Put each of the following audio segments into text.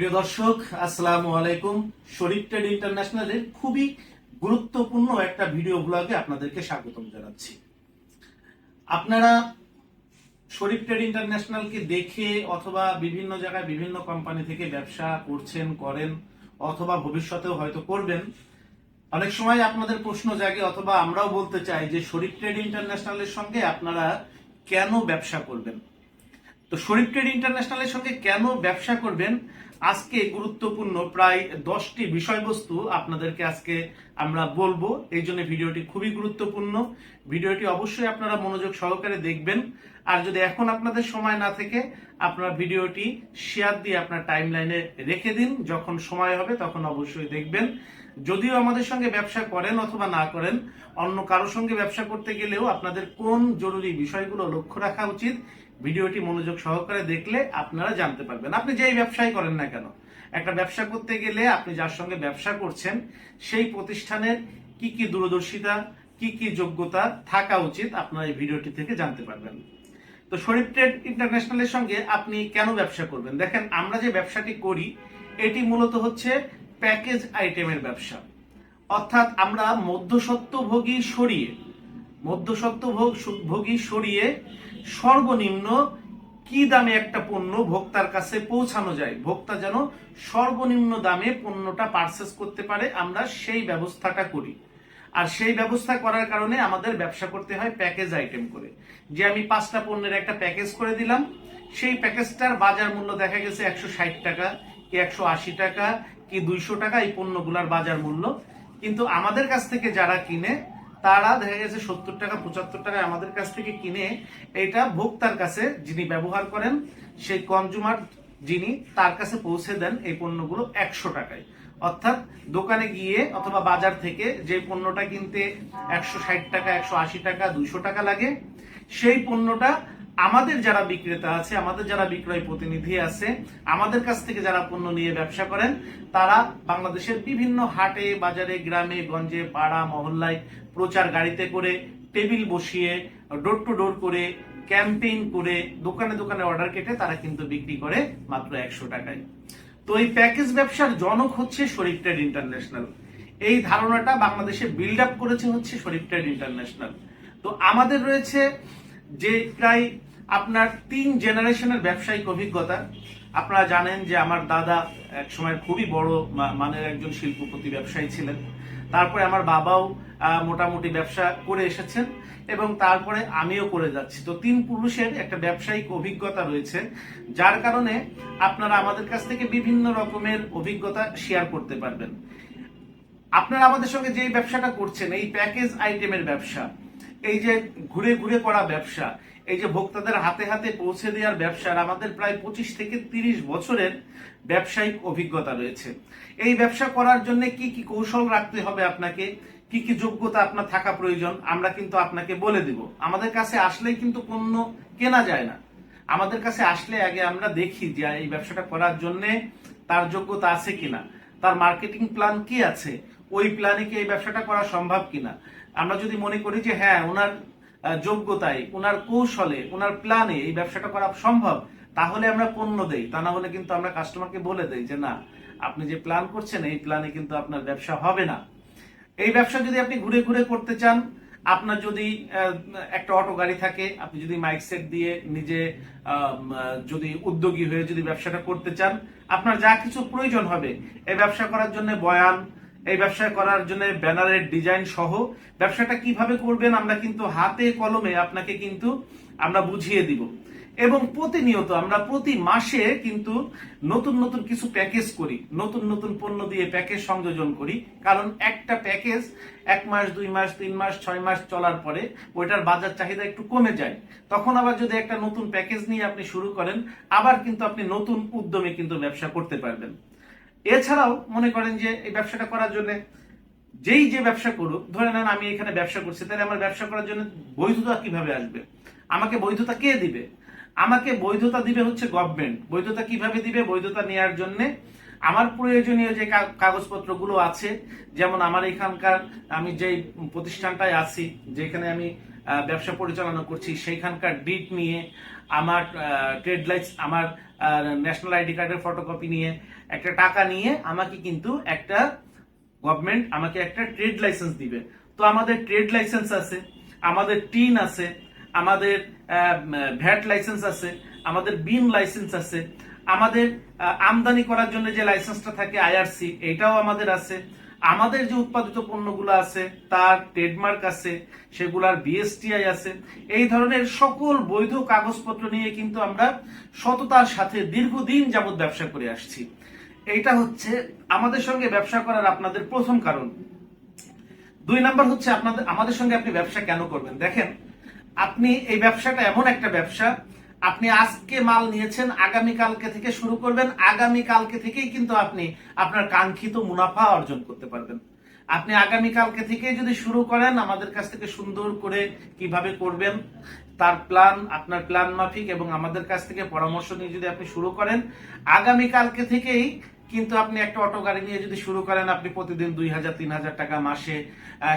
প্রিয় দর্শক, আসসালামু আলাইকুম। শরীফ ট্রেড ইন্টারন্যাশনালের খুবই গুরুত্বপূর্ণ একটা ভিডিও ব্লগে আপনাদেরকে স্বাগতম জানাচ্ছি। আপনারা শরীফ ট্রেড ইন্টারন্যাশনালকে দেখে অথবা বিভিন্ন জায়গায় বিভিন্ন কোম্পানি থেকে ব্যবসা করছেন, করেন, অথবা ভবিষ্যতেও হয়তো করবেন, অনেক সময় আপনাদের প্রশ্ন জাগে অথবা আমরাও বলতে চাই যে শরীফ ট্রেড ইন্টারন্যাশনালের সঙ্গে আপনারা কেন ব্যবসা করবেন? তো শরীফ ট্রেড ইন্টারন্যাশনালের সঙ্গে কেন ব্যবসা করবেন? আজকে গুরুত্বপূর্ণ প্রায় দশটি বিষয়বস্তু আপনাদেরকে আজকে আমরা বলব। এই জন্য ভিডিওটি খুবই গুরুত্বপূর্ণ। ভিডিওটি অবশ্যই আপনারা মনোযোগ সহকারে দেখবেন। আর যদি এখন আপনাদের সময় না থেকে, আপনারা ভিডিওটি শেয়ার দিয়ে আপনার টাইম রেখে দিন। যখন সময় হবে, তখন অবশ্যই দেখবেন। যদিও আমাদের সঙ্গে ব্যবসা করেন অথবা না করেন, অন্য কারোর সঙ্গে ব্যবসা করতে গেলেও আপনাদের কোন জরুরি বিষয়গুলো লক্ষ্য রাখা উচিত, ভিডিওটি মনোযোগ সহকারে দেখলে আপনারা জানতে পারবেন। আপনি যেই ব্যবসায় করেন না কেন, একটা ব্যবসা করতে গেলে আপনি যার সঙ্গে ব্যবসা করছেন, সেই প্রতিষ্ঠানের কি কি দূরদর্শিতা, কি কি যোগ্যতা থাকা উচিত আপনারা এই ভিডিওটি থেকে জানতে পারবেন। তো শরীফ ট্রেড ইন্টারন্যাশনালের সঙ্গে আপনি কেন ব্যবসা করবেন? দেখেন, আমরা যে ব্যবসাটি করি, এটি মূলত হচ্ছে প্যাকেজ আইটেমের ব্যবসা। অর্থাৎ আমরা মধ্যসত্ত্বভোগী সরিয়ে মধ্যসত্ত্বভোগ ভোগী সরিয়ে সর্বনিম্ন কি দামে একটা পণ্য ভোক্তার কাছে পৌঁছানো যায়? ভোক্তা যেন সর্বনিম্ন দামে পণ্যটা পারচেস করতে পারে, আমরা সেই ব্যবস্থাটা করি। আর সেই ব্যবস্থা করার কারণে আমাদের ব্যবসা করতে হয় প্যাকেজ আইটেম করে। যে আমি পাঁচটা পণ্যের একটা প্যাকেজ করে দিলাম, সেই প্যাকেজটার বাজার মূল্য দেখা গেছে একশো ষাট টাকা কি একশো আশি টাকা কি দুইশো টাকা এই পণ্যগুলার বাজার মূল্য। কিন্তু আমাদের কাছ থেকে যারা কিনে, তারা দেখা গেছে সত্তর টাকা, পঁচাত্তর টাকা আমাদের কাছ থেকে কিনে এটা ভোক্তার কাছে যিনি ব্যবহার করেন, সেই কনজুমার যিনি, তার কাছে পৌঁছে দেন এই পণ্যগুলো একশো টাকায়। অর্থাৎ দোকানে গিয়ে অথবা বাজার থেকে যে পণ্যটা কিনতে একশো ষাট টাকা, একশো আশি টাকা, দুইশো টাকা লাগে, সেই পণ্যটা আমাদের যারা বিক্রেতা আছে, আমাদের যারা বিক্রয় প্রতিনিধি আছে, আমাদের কাছ থেকে যারা পণ্য নিয়ে ব্যবসা করেন, তারা বাংলাদেশের বিভিন্ন হাটে, বাজারে, গ্রামে, গঞ্জে, পাড়া, মহল্লায় প্রচার গাড়িতে করে টেবিল বসিয়ে ডোর টু ডোর করে ক্যাম্পেইন করে, দোকানে দোকানে অর্ডার কেটে তারা কিন্তু বিক্রি করে মাত্র একশো টাকায়। তো এই প্যাকেজ ব্যবসার জনক হচ্ছে শরীফ ট্রেড ইন্টারন্যাশনাল। এই ধারণাটা বাংলাদেশে বিল্ড আপ করেছে হচ্ছে শরীফ ট্রেড ইন্টারন্যাশনাল। তো আমাদের রয়েছে যে প্রায় আপনার তিন জেনারেশনের ব্যবসায়িক অভিজ্ঞতা। আপনারা জানেন যে আমার দাদা এক সময় খুবই বড় মানের একজন শিল্পপতি ব্যবসায়ী ছিলেন। তারপরে আমার বাবাও মোটামুটি ব্যবসা করে এসেছেন এবং তারপরে আমিও করে যাচ্ছি। তো তিন পুরুষের একটা ব্যবসায়িক অভিজ্ঞতা রয়েছে, যার কারণে আপনারা আমাদের কাছ থেকে বিভিন্ন রকমের অভিজ্ঞতা শেয়ার করতে পারবেন। আপনারা আমাদের সঙ্গে যে ব্যবসাটা করছেন, এই প্যাকেজ আইটেমের ব্যবসা, এই যে ঘুরে ঘুরে করা ব্যবসা এই যে ভোক্তাদের হাতে হাতে পৌঁছে দেওয়ার ব্যবসার আমাদের প্রায় পঁচিশ থেকে তিরিশ বছরের ব্যবসায়িক অভিজ্ঞতা রয়েছে। এই ব্যবসা করার জন্য কি কি কৌশল রাখতে হবে আপনাকে? কি কি যোগ্যতা আপনার থাকা প্রয়োজন? আমরা কিন্তু আপনাকে বলে দিব। আমাদের কাছে আসলেই কিন্তু পণ্য কেনা যায় না। আমাদের কাছে আসলে আগে আমরা দেখি যে এই ব্যবসাটা করার জন্য তার যোগ্যতা আছে কিনা। তার মার্কেটিং প্ল্যান কি আছে? ওই প্ল্যানে কি এই ব্যবসাটা করা সম্ভব কিনা? আমরা যদি মনে করি যে হ্যাঁ ওনার যোগ্যতায় ওনার কৌশলে ওনার প্ল্যানে এই ব্যবসাটা করা সম্ভব, তাহলে আমরা পণ্য দেই। তা না হলে কিন্তু আমরা কাস্টমারকে বলে দেই যে, না, আপনি যে প্ল্যান করছেন, এই প্ল্যানে কিন্তু আপনার ব্যবসা হবে না। এই ব্যবসা যদি আপনি ঘুরে ঘুরে করতে চান, আপনার যদি একটা অটো গাড়ি থাকে, আপনি যদি মাইক সেট দিয়ে নিজে যদি উদ্যোগী হয়ে যদি ব্যবসাটা করতে চান, আপনার যা কিছু প্রয়োজন হবে, এই ব্যবসা করার জন্য বয়ান এই ব্যবসা করার জন্য ব্যানারের ডিজাইন সহ। ব্যবসাটা কীভাবে করবেন আমরা কিন্তু হাতে কলমে আপনাকে কিন্তু আমরা বুঝিয়ে দিব। এবং প্রতিনিয়ত আমরা প্রতি মাসে কিন্তু নতুন নতুন কিছু প্যাকেজ করি, নতুন নতুন পণ্য দিয়ে প্যাকেজ সংযোজন করি। কারণ একটা প্যাকেজ এক মাস, দুই মাস, তিন মাস, ছয় মাস চলার পরে ওইটার বাজার চাহিদা একটু কমে যায়। তখন আবার যদি একটা নতুন প্যাকেজ নিয়ে আপনি শুরু করেন, আবার কিন্তু আপনি নতুন উদ্যমে কিন্তু ব্যবসা করতে পারবেন। এছাড়াও মনে করেন যে এই ব্যবসাটা করার জন্য যেই যে ব্যবসা করুক, ধরে নেন আমি এখানে ব্যবসা করছি, তাহলে আমার ব্যবসা করার জন্য বৈধতা কীভাবে আসবে? আমাকে বৈধতা কে দিবে? আমাকে বৈধতা দিবে হচ্ছে গভর্নমেন্ট বৈধতা কীভাবে দিবে? বৈধতা নেওয়ার জন্য আমার প্রয়োজনীয় যে কাগজপত্রগুলো আছে, যেমন আমার এখানকার আমি যেই প্রতিষ্ঠানটায় আছি, যেখানে আমি ব্যবসা পরিচালনা করছি, সেইখানকার ডিট নিয়ে আমার ট্রেড লাইস আমার ন্যাশনাল আইডি কার্ডের ফটোকপি নিয়ে একটা টাকা নিয়ে আমাকে কিন্তু একটা গভর্নমেন্ট আমাকে একটা ট্রেড লাইসেন্স দিবে। তো আমাদের ট্রেড লাইসেন্স আছে, আমাদের টিন আছে, আমাদের ভ্যাট লাইসেন্স আছে, আমাদের বিন লাইসেন্স আছে, আমাদের আমদানি করার জন্য যে লাইসেন্সটা থাকে আইআরসি এটাও আমাদের আছে। আমাদের যে উৎপাদিত পণ্যগুলো আছে, তার ট্রেডমার্ক আছে, সেগুলার বিএসটিআই আছে। এই ধরনের সকল বৈধ কাগজপত্র নিয়ে কিন্তু আমরা সততার সাথে দীর্ঘদিন যাবৎ ব্যবসা করে আসছি। এইটা হচ্ছে আমাদের সঙ্গে ব্যবসা করার আপনাদের প্রথম কারণ। দুই নাম্বার হচ্ছে আপনাদের আমাদের সঙ্গে আপনি ব্যবসা কেন করবেন? দেখেন, আপনি এই ব্যবসাটা এমন একটা ব্যবসা, আপনি আজকে মাল নিয়েছেন আগামী কালকে থেকে শুরু করবেন আগামী কালকে থেকেই কিন্তু আপনি আপনার কাঙ্ক্ষিত মুনাফা অর্জন করতে পারবেন। আপনি আগামী কালকে থেকে যদি শুরু করেন আমাদের কাছ থেকে সুন্দর করে কীভাবে করবেন, তার প্ল্যান, আপনার প্ল্যান মাফিক এবং আমাদের কাছ থেকে পরামর্শ নিয়ে যদি আপনি শুরু করেন আগামী কালকে থেকেই কিন্তু আপনি একটা অটো গাড়ি নিয়ে যদি শুরু করেন, আপনি প্রতিদিন দুই হাজার, তিন হাজার টাকা মাসে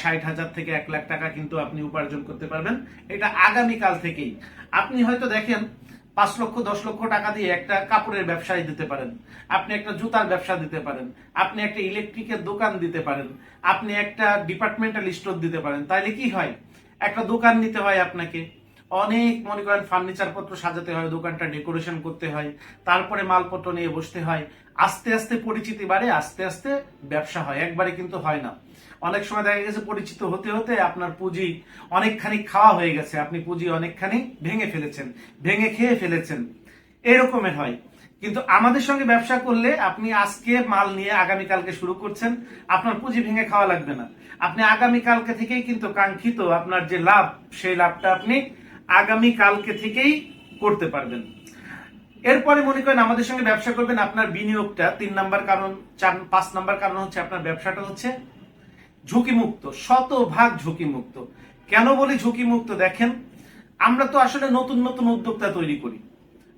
ষাট হাজার থেকে এক লাখ টাকা কিন্তু আপনি উপার্জন করতে পারবেন। এটা আগামীকাল থেকেই। আপনি হয়তো দেখেন পাঁচ লক্ষ, দশ লক্ষ টাকা দিয়ে একটা কাপড়ের ব্যবসায় দিতে পারেন। আপনি একটা জুতার ব্যবসা দিতে পারেন। আপনি একটা ইলেকট্রিকের দোকান দিতে পারেন। আপনি একটা ডিপার্টমেন্টাল স্টোর দিতে পারেন। তাহলে কি হয়? একটা দোকান নিতে হয় আপনাকে। অনেক মনে করেন ফার্নিচার পত্র সাজাতে হয়, দোকানটা ডেকোরেশন করতে হয়, তারপরে মালপত্র নিয়ে বসতে হয়। আস্তে আস্তে পরিচিতি বাড়ে, আস্তে আস্তে ব্যবসা হয়। একবারে কিন্তু হয় না। অনেক সময় দেখা গেছে পরিচিত হতে হতে আপনার পুঁজি অনেকখানি খাওয়া হয়ে গেছে। আপনি পুঁজি অনেকখানি ভেঙে ফেলেছেন, ভেঙে খেয়ে ফেলেছেন। এরকমের হয়। কিন্তু আমাদের সঙ্গে ব্যবসা করলে আপনি আজকে মাল নিয়ে আগামীকালকে শুরু করছেন, আপনার পুঁজি ভেঙে খাওয়া লাগবে না। আপনি আগামীকালকে থেকেই কিন্তু কাঙ্ক্ষিত আপনার যে লাভ, সেই লাভটা আপনি আগামী কালকে থেকেই করতে পারবেন। এরপরে মনে করেন আমাদের সঙ্গে ব্যবসা করবেন আপনার বিনিয়োগটা, তিন নাম্বার কারণ, চার, পাঁচ নাম্বার কারণ হচ্ছে আপনার ব্যবসাটা হচ্ছে ঝুঁকিমুক্ত, শতভাগ ঝুঁকিমুক্ত। কেন বলি ঝুঁকিমুক্ত? দেখেন, আমরা তো আসলে নতুন নতুন উদ্যোক্তা তৈরি করি।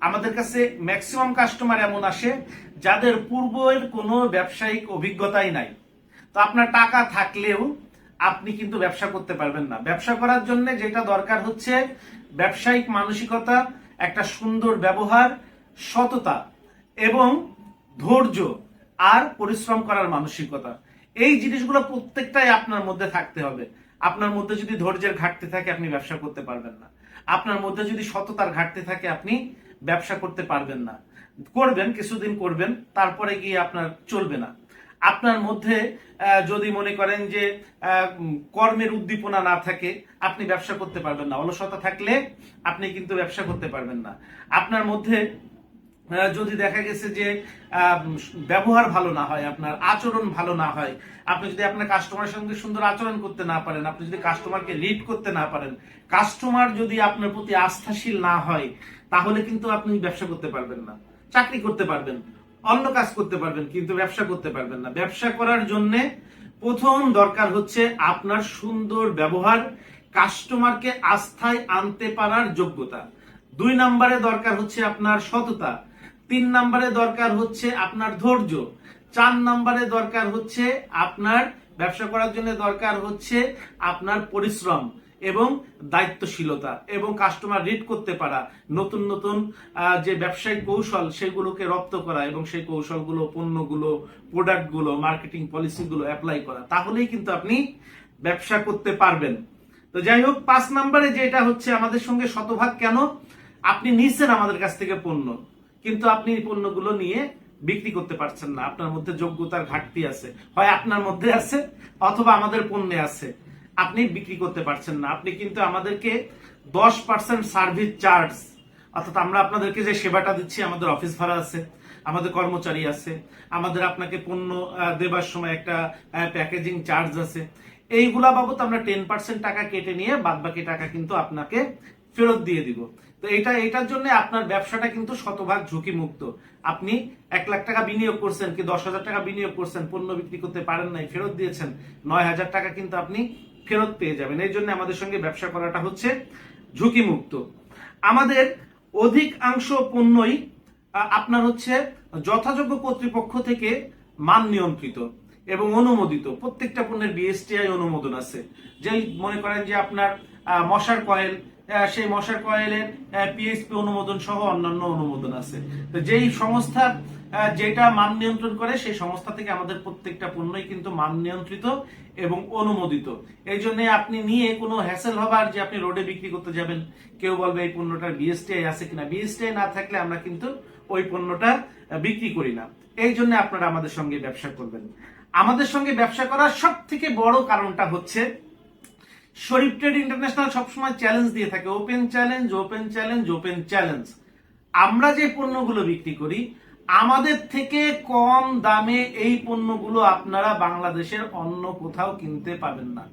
আমাদের কাছে ম্যাক্সিমাম কাস্টমার এমন আসে যাদের পূর্বের কোনো ব্যবসায়িক অভিজ্ঞতাই নাই। তো আপনার টাকা থাকলেও আপনি কিন্তু ব্যবসা করতে পারবেন না। ব্যবসা করার জন্য যেটা দরকার হচ্ছে ব্যবসায়িক মানসিকতা, একটা সুন্দর ব্যবহার, সততা এবং ধৈর্য আর পরিশ্রম করার মানসিকতা। এই জিনিসগুলো প্রত্যেকটাই আপনার মধ্যে থাকতে হবে। আপনার মধ্যে যদি ধৈর্যের ঘাটতি থাকে, আপনি ব্যবসা করতে পারবেন না। আপনার মধ্যে যদি সততার ঘাটতি থাকে, আপনি ব্যবসা করতে পারবেন না। করবেন, কিছুদিন করবেন, তারপরে গিয়ে আপনার চলবে না। আপনার মধ্যে যদি মনে করেন যে কর্মের উদ্দীপনা না থাকে, আপনি ব্যবসা করতে পারবেন না। অলসতা থাকলে আপনি কিন্তু ব্যবসা করতে পারবেন না। আপনার মধ্যে যদি দেখা গেছে যে ব্যবহার ভালো না হয়, আপনার আচরণ ভালো না হয়, আপনি যদি আপনার কাস্টমারের সঙ্গে সুন্দর আচরণ করতে না পারেন, আপনি যদি কাস্টমারকে লিড করতে না পারেন, কাস্টমার যদি আপনার প্রতি আস্থাশীল না হয়, তাহলে কিন্তু আপনি ব্যবসা করতে পারবেন না, চাকরি করতে পারবেন অন্য কাজ করতে পারবেন, কিন্তু ব্যবসা করতে পারবেন না। ব্যবসা করার জন্য প্রথম দরকার হচ্ছে আপনার সুন্দর ব্যবহার, কাস্টমারকে আস্থায় আনতে পারার যোগ্যতা। দুই নম্বরে দরকার হচ্ছে আপনার সততা, তিন নম্বরে দরকার হচ্ছে আপনার ধৈর্য, চার নম্বরে দরকার হচ্ছে আপনার, ব্যবসা করার জন্য দরকার হচ্ছে আপনার পরিশ্রম। এবং দায়িত্বশীলতা এবং কাস্টমার রিড করতে পারা, নতুন নতুন যে ব্যবসায়িক কৌশল সেগুলোকে রপ্ত করা এবং সেই কৌশলগুলো, পণ্যগুলো প্রোডাক্টগুলো মার্কেটিং পলিসিগুলো অ্যাপ্লাই করা, তাহলেই কিন্তু আপনি ব্যবসা করতে পারবেন। তো যাই হোক, পাঁচ নম্বরে যেটা হচ্ছে আমাদের সঙ্গে শতভাগ কেন? আপনি নিচ্ছেন আমাদের কাছ থেকে পণ্য, কিন্তু আপনি পণ্যগুলো নিয়ে বিক্রি করতে পারছেন না। আপনার মধ্যে যোগ্যতার ঘাটতি আছে। হয় আপনার মধ্যে আছে, অথবা আমাদের পণ্যে আছে। আপনি বিক্রি করতে পারছেন না। আপনি কিন্তু আমাদেরকে দশ পার্সেন্ট সার্ভিস চার্জ অর্থাৎ আমরা আপনাদেরকে যে সেবাটা দিচ্ছি, আমাদের অফিস ভাড়া আছে, আমাদের কর্মচারী আছে, আমাদের আপনাকে পণ্য দেবার সময় একটা প্যাকেজিং চার্জ আছে। এইগুলা বাবদ আমরা টেন পার্সেন্ট টাকা কেটে নিয়ে বাদ বাকি টাকা কিন্তু আপনাকে ফেরত দিয়ে দিব। তো এটা, এটার জন্য আপনার ব্যবসাটা কিন্তু শতভাগ ঝুঁকি মুক্ত আপনি এক লাখ টাকা বিনিয়োগ করছেন, কি দশ হাজার টাকা বিনিয়োগ করছেন, পণ্য বিক্রি করতে পারেন নাই, ফেরত দিয়েছেন, নয় হাজার টাকা কিন্তু আপনি ফেরত পেয়ে যাবেন। এই জন্য আমাদের সঙ্গে ব্যবসা করাটা হচ্ছে ঝুঁকি মুক্ত আমাদের অধিকাংশ পণ্যই আপনার হচ্ছে যথাযোগ্য কর্তৃপক্ষ থেকে মান নিয়ন্ত্রিত এবং অনুমোদিত। প্রত্যেকটা পণ্যের বিএসটিআই অনুমোদন আছে। যেই মনে করেন যে আপনার মশার কয়েল সেই মশার কয়েলের পিএসপি অনুমোদন সহ অন্যান্য অনুমোদন আছে। তো যেই সংস্থা আহ, যেটা মান নিয়ন্ত্রণ করে, সেই সংস্থা থেকে আমাদের প্রত্যেকটা পণ্যই কিন্তু মান নিয়ন্ত্রিত এবং অনুমোদিত। এই জন্য আপনি নিয়ে কোনো হ্যাসেল হবার যে আপনি রোডে বিক্রি করতে যাবেন, কেউ বলবে এই পণ্যটার বিএসটিআই আছে কিনা। বিএসটিআই না থাকলে আমরা কিন্তু ওই পণ্যটা বিক্রি করি না। এই জন্য আপনারা আমাদের সঙ্গে ব্যবসা করবেন। আমাদের সঙ্গে ব্যবসা করার সব থেকে বড় কারণটা হচ্ছে, শরীফ ট্রেড ইন্টারন্যাশনাল সবসময় চ্যালেঞ্জ দিয়ে থাকে। Open challenge open challenge open challenge আমরা যে পণ্যগুলো বিক্রি করি আমাদের থেকে কম দামে এই পণ্যগুলো আপনারা বাংলাদেশের অন্য কোথাও কিনতে পাবেন না।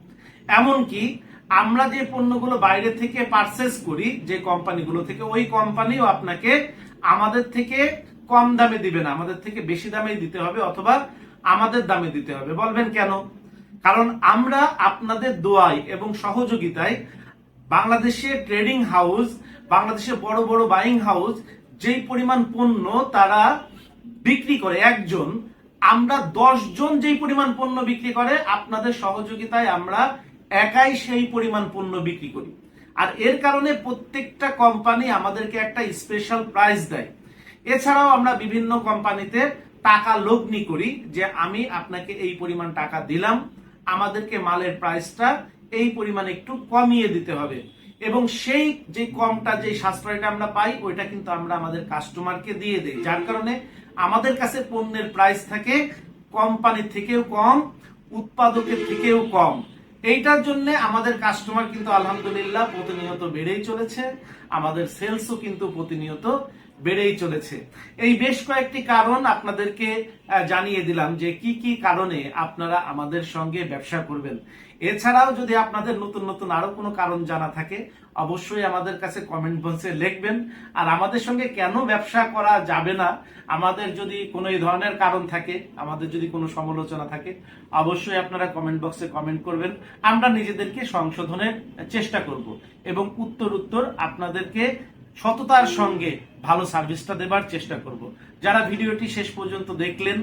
এমনকি আমরা যে পণ্যগুলো বাইরে থেকে পারচেস করি, যে কোম্পানিগুলো থেকে, ওই কোম্পানিও আপনাকে আমাদের থেকে কম দামে দিবে না। আমাদের থেকে বেশি দামে দিতে হবে অথবা আমাদের দামে দিতে হবে। বলবেন কেন? কারণ আমরা আপনাদের দোয়াই এবং সহযোগিতায় বাংলাদেশের ট্রেডিং হাউস বাংলাদেশের বড় বড় বাইং হাউস যেই পরিমাণ পণ্য তারা বিক্রি করে, একজন, আমরা জন যেই পরিমাণ পণ্য বিক্রি করে, আপনাদের সহযোগিতায় আমরা একাই সেই পরিমাণ পণ্য বিক্রি করি। আর এর কারণে প্রত্যেকটা কোম্পানি আমাদেরকে একটা স্পেশাল প্রাইস দেয়। এছাড়াও আমরা বিভিন্ন কোম্পানিতে টাকা লগ্নি করি যে, আমি আপনাকে এই পরিমাণ টাকা দিলাম, আমাদেরকে মালের প্রাইসটা এই পরিমাণ একটু কমিয়ে দিতে হবে। এবং সেই যে কমটা, যে সাশ্রয়টা আমরা পাই, ওইটা কিন্তু আমরা আমাদের কাস্টমারকে দিয়ে দেই। যার কারণে আমাদের কাছে পণ্যের প্রাইস থাকে কোম্পানির থেকেও কম, উৎপাদকের থেকেও কম। এইটার জন্য আমাদের কাস্টমার কিন্তু আলহামদুলিল্লাহ প্রতিনিয়ত বেড়েই চলেছে। আমাদের সেলসও কিন্তু প্রতিনিয়ত বেড়েই চলেছে। এই বেশ কয়েকটি কারণ আপনাদেরকে জানিয়ে দিলাম যে কি কি কারণে আপনারা আমাদের সঙ্গে ব্যবসা করবেন। এছাড়াও যদি আপনাদের নতুন নতুন আরও কোনো কারণ জানা থাকে, অবশ্যই আমাদের কাছে কমেন্ট বক্সে লিখবেন। আর আমাদের সঙ্গে কেন ব্যবসা করা যাবে না, আমাদের যদি কোনো এই ধরনের কারণ থাকে, আমাদের যদি কোনো সমালোচনা থাকে, অবশ্যই আপনারা কমেন্ট বক্সে কমেন্ট করবেন। আমরা নিজেদেরকে সংশোধনের চেষ্টা করব। এবং উত্তর উত্তর আপনাদেরকে সততার সঙ্গে ভালো সার্ভিসটা দেবার চেষ্টা করব। যারা ভিডিওটি শেষ পর্যন্ত দেখলেন,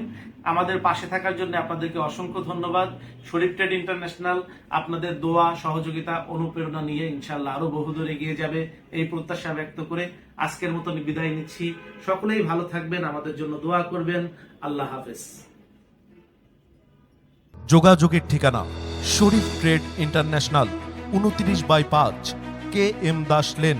আমাদের পাশে থাকার জন্য আপনাদেরকে অসংখ্য ধন্যবাদ। শরীফ ট্রেড ইন্টারন্যাশনাল, আপনাদের দোয়া, সহযোগিতা, অনুপ্রেরণা নিয়ে ইনশাল্লাহ আরও বহুদূর এগিয়ে যাবে এই প্রত্যাশা ব্যক্ত করে আজকের মতন বিদায় নিচ্ছি। সকলেই ভালো থাকবেন, আমাদের জন্য দোয়া করবেন। আল্লাহ হাফেজ। যোগাযোগের ঠিকানা, শরীফ ট্রেড ইন্টারন্যাশনাল, উনত্রিশ বাই পাঁচ, K M Das lane.